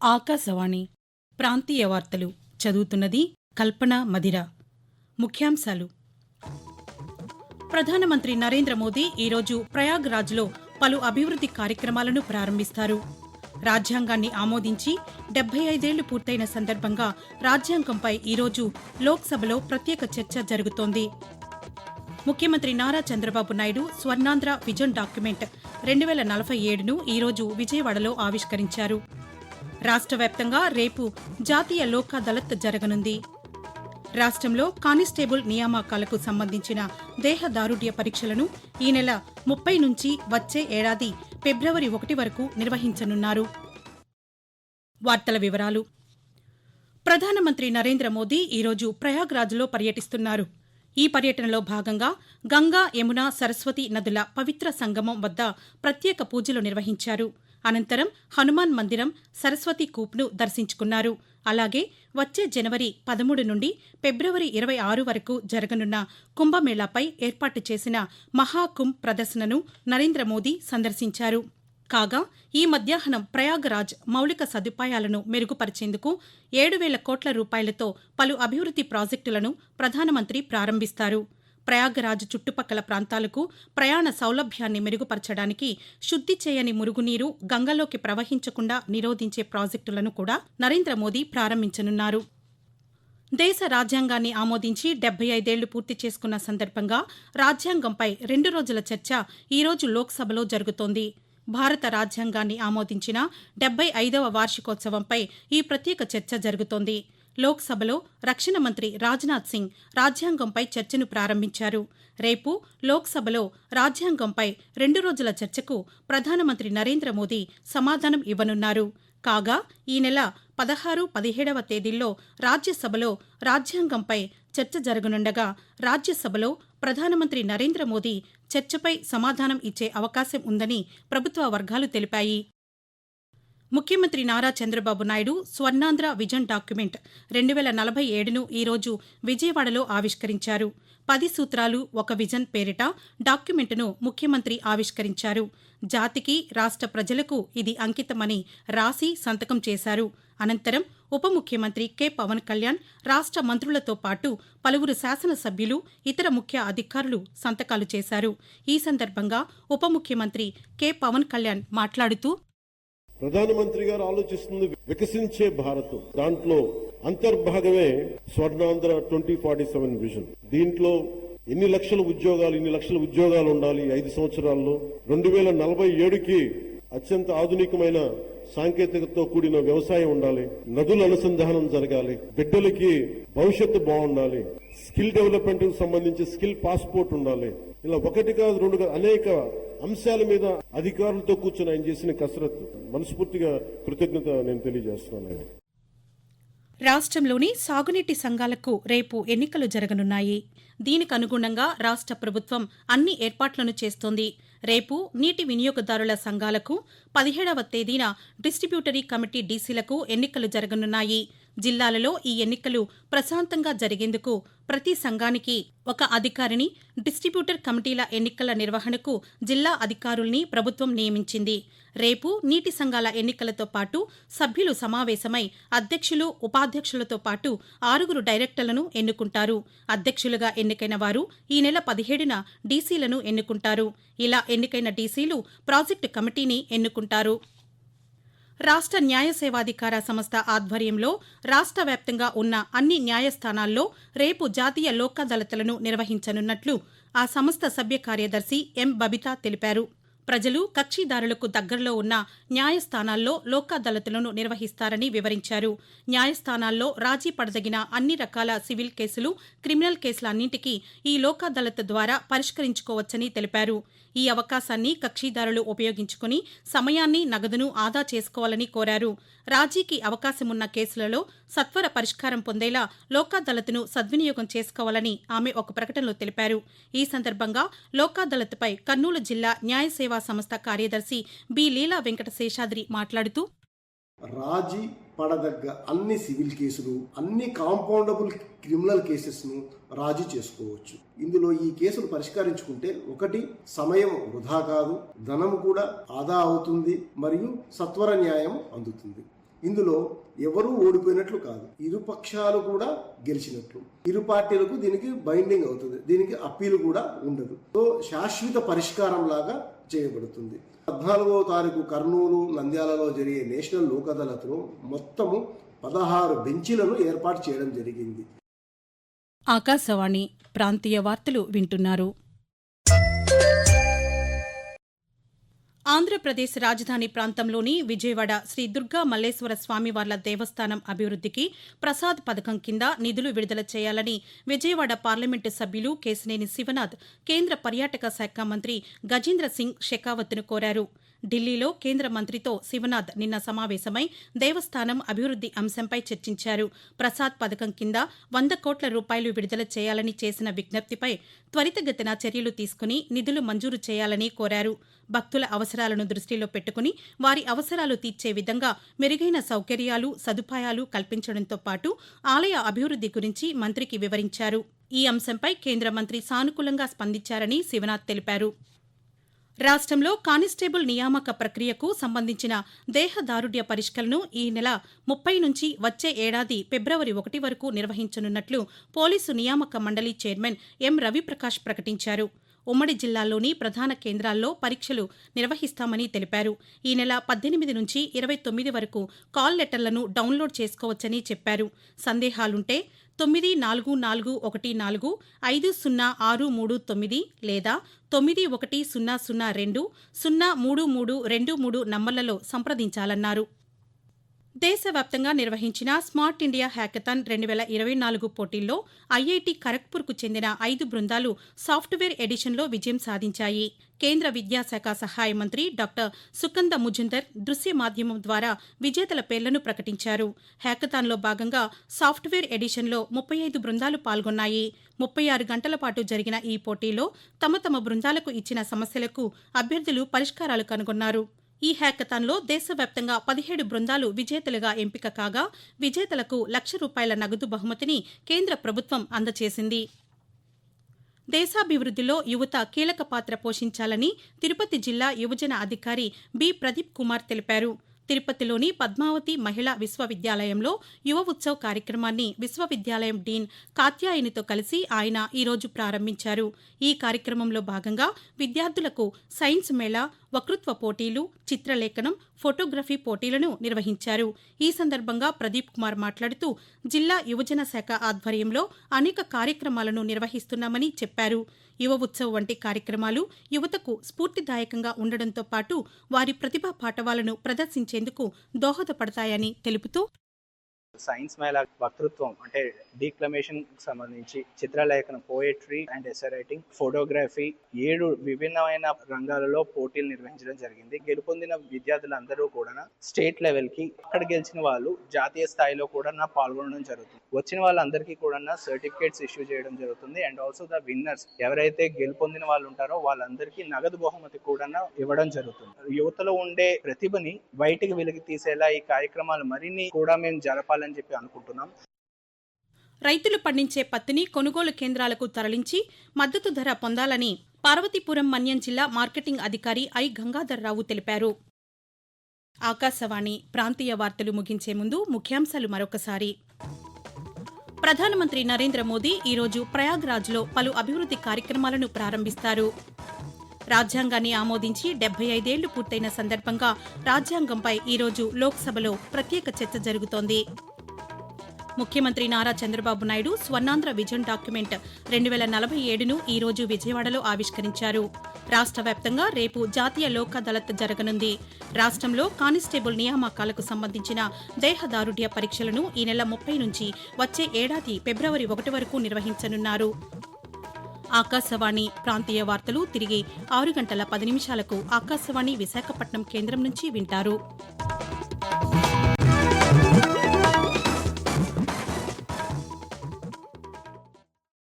ఆకాశవాణి ప్రాంతీయ వార్తలు చదువుతున్నది కల్పన మదిర ముఖ్యాంశాలు. ప్రధానమంత్రి నరేంద్ర మోదీ ఈరోజు ప్రయాగ్రాజ్లో పలు అభివృద్ది కార్యక్రమాలను ప్రారంభిస్తారు. రాజ్యాంగాన్ని ఆమోదించి డెబ్బై ఐదేళ్ళు పూర్తయిన సందర్భంగా రాజ్యాంగంపై ఈరోజు లోక్సభలో ప్రత్యేక చర్చ జరుగుతోంది. ముఖ్యమంత్రి నారా చంద్రబాబు నాయుడు స్వర్ణాంధ్ర విజన్ డాక్యుమెంట్ రెండు వేల నలభై ఏడును ఈరోజు విజయవాడలో ఆవిష్కరించారు. రాష్ట్ర వ్యాప్తంగా రేపు జాతీయ లోక్ అదాలత్ జరగనుంది. రాష్ట్రంలో కానిస్టేబుల్ నియామకాలకు సంబంధించిన దేహదారుఢ్య పరీక్షలను ఈ నెల ముప్పై నుంచి వచ్చే ఏడాది ఫిబ్రవరి ఒకటి వరకు నిర్వహించనున్నారు. వార్తల వివరాలు. ప్రధానమంత్రి నరేంద్ర మోదీ ఈరోజు ప్రయాగ్రాజ్లో పర్యటిస్తున్నారు. ఈ పర్యటనలో భాగంగా గంగా యమున సరస్వతి నదుల పవిత్ర సంగమం వద్ద ప్రత్యేక పూజలు నిర్వహించారు. అనంతరం హనుమాన్ మందిరం సరస్వతి కూప్ను దర్శించుకున్నారు. అలాగే వచ్చే జనవరి పదమూడు నుండి ఫిబ్రవరి ఇరవై ఆరు వరకు జరగనున్న కుంభమేళాపై ఏర్పాటు చేసిన మహాకుంభ్ ప్రదర్శనను నరేంద్ర మోదీ సందర్శించారు. కాగా ఈ మధ్యాహ్నం ప్రయాగరాజ్ మౌలిక సదుపాయాలను మెరుగుపరిచేందుకు ఏడు వేల కోట్ల రూపాయలతో పలు అభివృద్ది ప్రాజెక్టులను ప్రధానమంత్రి ప్రారంభిస్తారు. ప్రయాగరాజ్ చుట్టుపక్కల ప్రాంతాలకు ప్రయాణ సౌలభ్యాన్ని మెరుగుపరచడానికి శుద్ది చేయని మురుగునీరు గంగలోకి ప్రవహించకుండా నిరోధించే ప్రాజెక్టులను కూడా నరేంద్ర మోదీ ప్రారంభించనున్నారు. దేశ రాజ్యాంగాన్ని ఆమోదించి డెబ్బై ఐదేళ్ళు పూర్తి చేసుకున్న సందర్భంగా రాజ్యాంగంపై రెండు రోజుల చర్చ ఈరోజు లోక్సభలో జరుగుతోంది. భారత రాజ్యాంగాన్ని ఆమోదించిన డెబ్బై ఐదవ వార్షికోత్సవంపై ఈ ప్రత్యేక చర్చ జరుగుతోంది. లోక్సభలో రక్షణ మంత్రి రాజ్నాథ్ సింగ్ రాజ్యాంగంపై చర్చను ప్రారంభించారు. రేపు లోక్సభలో రాజ్యాంగంపై రెండు రోజుల చర్చకు ప్రధానమంత్రి నరేంద్ర మోదీ సమాధానం ఇవ్వనున్నారు. కాగా ఈ నెల పదహారు పదిహేడవ తేదీల్లో రాజ్యసభలో రాజ్యాంగంపై చర్చ జరగనుండగా రాజ్యసభలో ప్రధానమంత్రి నరేంద్ర మోదీ చర్చపై సమాధానం ఇచ్చే అవకాశం ఉందని ప్రభుత్వ వర్గాలు తెలిపాయి. ముఖ్యమంత్రి నారా చంద్రబాబు నాయుడు స్వర్ణాంధ్ర విజన్ డాక్యుమెంట్ రెండు వేల నలభై ఏడును ఈరోజు విజయవాడలో ఆవిష్కరించారు. పది సూత్రాలు ఒక విజన్ పేరిట డాక్యుమెంటును ముఖ్యమంత్రి ఆవిష్కరించారు. జాతికి రాష్ట్ర ప్రజలకు ఇది అంకితమని రాసి సంతకం చేశారు. అనంతరం ఉప ముఖ్యమంత్రి కె. పవన్ కళ్యాణ్ రాష్ట్ర మంత్రులతో పాటు పలువురు శాసనసభ్యులు ఇతర ముఖ్య అధికారులు సంతకాలు చేశారు. ఈ సందర్భంగా ఉప ముఖ్యమంత్రి కె. పవన్ కళ్యాణ్ మాట్లాడుతూ ప్రధానమంత్రి గారు ఆలోచిస్తుంది వికసించే భారత్. దాంట్లో అంతర్భాగమే Swarnandhra twenty forty seven vision. దీంట్లో ఎన్ని లక్షల ఉద్యోగాలు ఇన్ని లక్షల ఉద్యోగాలు ఉండాలి ఐదు సంవత్సరాల్లో? రెండు వేల నలభై ఏడుకి అత్యంత ఆధునికమైన సాంకేతికతతో కూడిన వ్యవసాయం ఉండాలి. నదుల అనుసంధానం జరగాలి. బిడ్డలకి భవిష్యత్తు బాగుండాలి. స్కిల్ డెవలప్మెంట్ సంబంధించి స్కిల్ పాస్పోర్ట్ ఉండాలి. ఇలా ఒకటి కాదు రెండు కాదు అనేక అంశాల మీద అధికారులతో కూర్చొని ఆయన చేసిన కసరత్తు. మనస్ఫూర్తిగా కృతజ్ఞత నేను తెలియజేస్తున్నాను రాష్ట్రంలోని సాగునీటి సంఘాలకు రేపు ఎన్నికలు జరగనున్నాయి. దీనికి అనుగుణంగా రాష్ట్ర ప్రభుత్వం అన్ని ఏర్పాట్లను చేస్తోంది. రేపు నీటి వినియోగదారుల సంఘాలకు పదిహేడవ తేదీన డిస్ట్రిబ్యూటరీ కమిటీ డీసీలకు ఎన్నికలు జరగనున్నాయి. జిల్లాలలో ఈ ఎన్నికలు ప్రశాంతంగా జరిగేందుకు ప్రతి సంఘానికి ఒక అధికారిని డిస్ట్రిబ్యూటర్ కమిటీల ఎన్నికల నిర్వహణకు జిల్లా అధికారుల్ని ప్రభుత్వం నియమించింది. రేపు నీటి సంఘాల ఎన్నికలతో పాటు సభ్యులు సమావేశమై అధ్యక్షులు ఉపాధ్యక్షులతో పాటు ఆరుగురు డైరెక్టర్లను ఎన్నుకుంటారు. అధ్యక్షులుగా ఎన్నికైన వారు ఈ నెల పదిహేడున డీసీలను ఎన్నుకుంటారు. ఇలా ఎన్నికైన డీసీలు ప్రాజెక్టు కమిటీని ఎన్నుకుంటారు. రాష్ట్ర న్యాయ సేవాధికార సంస్థ ఆధ్వర్యంలో రాష్ట వ్యాప్తంగా ఉన్న అన్ని న్యాయస్థానాల్లో రేపు జాతీయ లోక్ అదాలత్లను నిర్వహించనున్నట్లు ఆ సంస్థ సభ్య కార్యదర్శి ఎం. బబితా తెలిపారు. ప్రజలు కక్షిదారులకు దగ్గరలో ఉన్న న్యాయస్థానాల్లో లోక్ నిర్వహిస్తారని వివరించారు. న్యాయస్థానాల్లో రాజీ పడదగిన అన్ని రకాల సివిల్ కేసులు క్రిమినల్ కేసులన్నింటికీ ఈ లోక్ అదాలత్ ద్వారా పరిష్కరించుకోవచ్చని తెలిపారు. ఈ అవకాశాన్ని కక్షిదారులు ఉపయోగించుకుని సమయాన్ని నగదును ఆదా చేసుకోవాలని కోరారు. రాజీకి అవకాశమున్న కేసులలో సత్వర పరిష్కారం పొందేలా లోక్ అదాలత్ను సద్వినియోగం చేసుకోవాలని ఆమె ఒక ప్రకటనలో తెలిపారు. ఈ సందర్భంగా లోక్ అదాలత్పై కర్నూలు జిల్లా న్యాయ సేవా సంస్థ కార్యదర్శి బి లీలా వెంకట శేషాద్రి మాట్లాడుతూ రాజీ పడదగ్గ అన్ని సివిల్ కేసులు అన్ని కాంపౌండబుల్ క్రిమినల్ కేసెస్ను రాజీ చేసుకోవచ్చు. ఇందులో ఈ కేసులు పరిష్కరించుకుంటే ఒకటి సమయం వృధా కాదు ధనం కూడా ఆదా అవుతుంది మరియు సత్వర న్యాయం అందుతుంది. ఇందులో ఎవరూ ఓడిపోయినట్లు కాదు. ఇరు పక్షాలు కూడా గెలిచినట్లు. ఇరు పార్టీలకు దీనికి బైండింగ్ అవుతుంది. దీనికి అప్పీల్ కూడా ఉండదు. సో శాశ్వత పరిష్కారం లాగా చేయబడుతుంది. పద్నాలుగవ తారీఖు కర్నూలు నంద్యాలలో జరిగే నేషనల్ లోక్ అదాలత్లో మొత్తము పదహారు బెంచీలను ఏర్పాటు చేయడం జరిగింది. ఆకాశవాణి ప్రాంతీయ వార్తలు వింటున్నారు. ఆంధ్రప్రదేశ్ రాజధాని ప్రాంతంలోని విజయవాడ శ్రీ దుర్గా మల్లేశ్వర స్వామివార్ల దేవస్థానం అభివృద్ధికి ప్రసాద్ పథకం కింద నిధులు విడుదల చేయాలని విజయవాడ పార్లమెంటు సభ్యులు కేశినేని శివనాథ్ కేంద్ర పర్యాటక శాఖ మంత్రి గజేంద్ర సింగ్ షెకావత్ను కోరారు. ఢిల్లీలో కేంద్ర మంత్రితో శివనాథ్ నిన్న సమావేశమై దేవస్థానం అభివృద్ది అంశంపై చర్చించారు. ప్రసాద్ పథకం కింద వంద కోట్ల రూపాయలు విడుదల చేయాలని చేసిన విజ్ఞప్తిపై త్వరితగతిన చర్యలు తీసుకుని నిధులు మంజూరు చేయాలని కోరారు. భక్తుల అవసరాలను దృష్టిలో పెట్టుకుని వారి అవసరాలు తీర్చే విధంగా మెరుగైన సౌకర్యాలు సదుపాయాలు కల్పించడంతో పాటు ఆలయ అభివృద్ది గురించి మంత్రికి వివరించారు. ఈ అంశంపై కేంద్ర మంత్రి సానుకూలంగా స్పందించారని శివనాథ్ తెలిపారు. రాష్ట్రంలో కానిస్టేబుల్ నియామక ప్రక్రియకు సంబంధించిన దేహదారుఢ్య పరిష్కరణను ఈ నెల ముప్పై నుంచి వచ్చే ఏడాది ఫిబ్రవరి ఒకటి వరకు నిర్వహించనున్నట్లు పోలీసు నియామక మండలి చైర్మన్ ఎం రవిప్రకాష్ ప్రకటించారు. ఉమ్మడి జిల్లాల్లోని ప్రధాన కేంద్రాల్లో పరీక్షలు నిర్వహిస్తామని తెలిపారు. ఈ నెల పద్దెనిమిది నుంచి ఇరవై తొమ్మిది వరకు కాల్ లెటర్లను డౌన్లోడ్ చేసుకోవచ్చని చెప్పారు. సందేహాలుంటే తొమ్మిది నాలుగు నాలుగు ఒకటి నాలుగు ఐదు సున్నా ఆరు మూడు తొమ్మిది లేదా తొమ్మిది ఒకటి సున్నా సున్నా రెండు సున్నా మూడు మూడు రెండు మూడు నంబర్లలో సంప్రదించాలన్నారు. దేశవ్యాప్తంగా నిర్వహించిన స్మార్ట్ ఇండియా హ్యాకథాన్ రెండు వేల ఇరవై నాలుగు పోటీల్లో ఐఐటి ఖరగ్పూర్కు చెందిన ఐదు బృందాలు సాఫ్ట్వేర్ ఎడిషన్లో విజయం సాధించాయి. కేంద్ర విద్యాశాఖ సహాయ మంత్రి డాక్టర్ సుకంద ముజుందర్ దృశ్య మాధ్యమం ద్వారా విజేతల పేర్లను ప్రకటించారు. హ్యాకథాన్లో భాగంగా సాఫ్ట్వేర్ ఎడిషన్లో ముప్పై ఐదు బృందాలు పాల్గొన్నాయి. ముప్పై ఆరు గంటల పాటు జరిగిన ఈ పోటీలో తమ తమ బృందాలకు ఇచ్చిన సమస్యలకు అభ్యర్థులు పరిష్కారాలు కనుగొన్నారు. ఈ హ్యాకథాన్లో దేశవ్యాప్తంగా పదిహేడు బృందాలు విజేతలుగా ఎంపిక కాగా విజేతలకు లక్ష రూపాయల నగదు బహుమతిని కేంద్ర ప్రభుత్వం అందజేసింది దేశాభివృద్ధిలో యువత కీలక పాత్ర పోషించాలని తిరుపతి జిల్లా యువజన అధికారి బి ప్రదీప్ కుమార్ తెలిపారు. తిరుపతిలోని పద్మావతి మహిళా విశ్వవిద్యాలయంలో యువ ఉత్సవ్ కార్యక్రమాన్ని విశ్వవిద్యాలయం డీన్ కాత్యాయనితో కలిసి ఆయన ఈరోజు ప్రారంభించారు. ఈ కార్యక్రమంలో భాగంగా విద్యార్థులకు సైన్స్ మేళా వక్తృత్వ పోటీలు చిత్రలేఖనం ఫోటోగ్రఫీ పోటీలను నిర్వహించారు. ఈ సందర్భంగా ప్రదీప్ కుమార్ మాట్లాడుతూ జిల్లా యువజన శాఖ ఆధ్వర్యంలో అనేక కార్యక్రమాలను నిర్వహిస్తున్నామని చెప్పారు. యువ ఉత్సవ్ వంటి కార్యక్రమాలు యువతకు స్ఫూర్తిదాయకంగా ఉండడంతో పాటు వారి ప్రతిభా పాఠవాలను ప్రదర్శించేందుకు దోహదపడతాయని తెలుపుతూ సైన్స్ మేళ వక్తృత్వం అంటే డీక్లమేషన్ సంబంధించి చిత్రలేఖనం poetry and essay writing photography ఏడు విభిన్నమైన రంగాలలో పోటీలు నిర్వహించడం జరిగింది. గెలుపొందిన విద్యార్థులందరూ కూడా స్టేట్ లెవెల్కి అక్కడ గెలిచిన వాళ్ళు జాతీయ స్థాయిలో కూడా నా పాల్గొనడం జరుగుతుంది. వచ్చిన వాళ్ళందరికీ కూడా సర్టిఫికేట్స్ ఇష్యూ చేయడం జరుగుతుంది. అండ్ ఆల్సో ద విన్నర్స్ ఎవరైతే గెలుపొందిన వాళ్ళు ఉంటారో వాళ్ళందరికీ నగదు బహుమతి కూడా ఇవ్వడం జరుగుతుంది. యువతలో ఉండే ప్రతిభని బయటికి వెలికి తీసేలా ఈ కార్యక్రమాలు మరిన్ని కూడా మేము జరపాలని చెప్పి అనుకుంటున్నాం. రైతులు పండించే పత్తిని కొనుగోలు కేంద్రాలకు తరలించి మద్దతు ధర పొందాలని పార్వతీపురం మన్యం జిల్లా మార్కెటింగ్ అధికారి ఐ గంగాధర్రావు తెలిపారు. ఆకాశవాణి ప్రాంతీయ వార్తలు ముగించే ముందు ముఖ్యాంశాలు మరొకసారి. ప్రధానమంత్రి నరేంద్ర మోదీ ఈరోజు ప్రయాగ్రాజ్లో పలు అభివృద్ది కార్యక్రమాలను ప్రారంభిస్తారు. రాజ్యాంగాన్ని ఆమోదించి డెబ్బై ఐదేళ్ళు పూర్తయిన సందర్భంగా రాజ్యాంగంపై ఈరోజు లోక్సభలో ప్రత్యేక చర్చ జరుగుతోంది. ముఖ్యమంత్రి నారా చంద్రబాబు నాయుడు స్వర్ణాంధ్ర విజన్ డాక్యుమెంట్ రెండు వేల నలభై ఏడును ఈ రోజు విజయవాడలో ఆవిష్కరించారు. రాష్ట్ర వ్యాప్తంగా రేపు జాతీయ లోక్ అదాలత్ జరగనుంది. రాష్ట్రంలో కానిస్టేబుల్ నియామకాలకు సంబంధించిన దేహదారుఢ్య పరీక్షలను ఈ నెల ముప్పై నుంచి వచ్చే ఏడాది ఫిబ్రవరి ఒకటి వరకు నిర్వహించనున్నారు. ఆకాశవాణి ప్రాంతీయ వార్తలు తిరిగి ఆరు గంటల పది నిమిషాలకు ఆకాశవాణి విశాఖపట్నం కేంద్రం నుంచి వింటారు.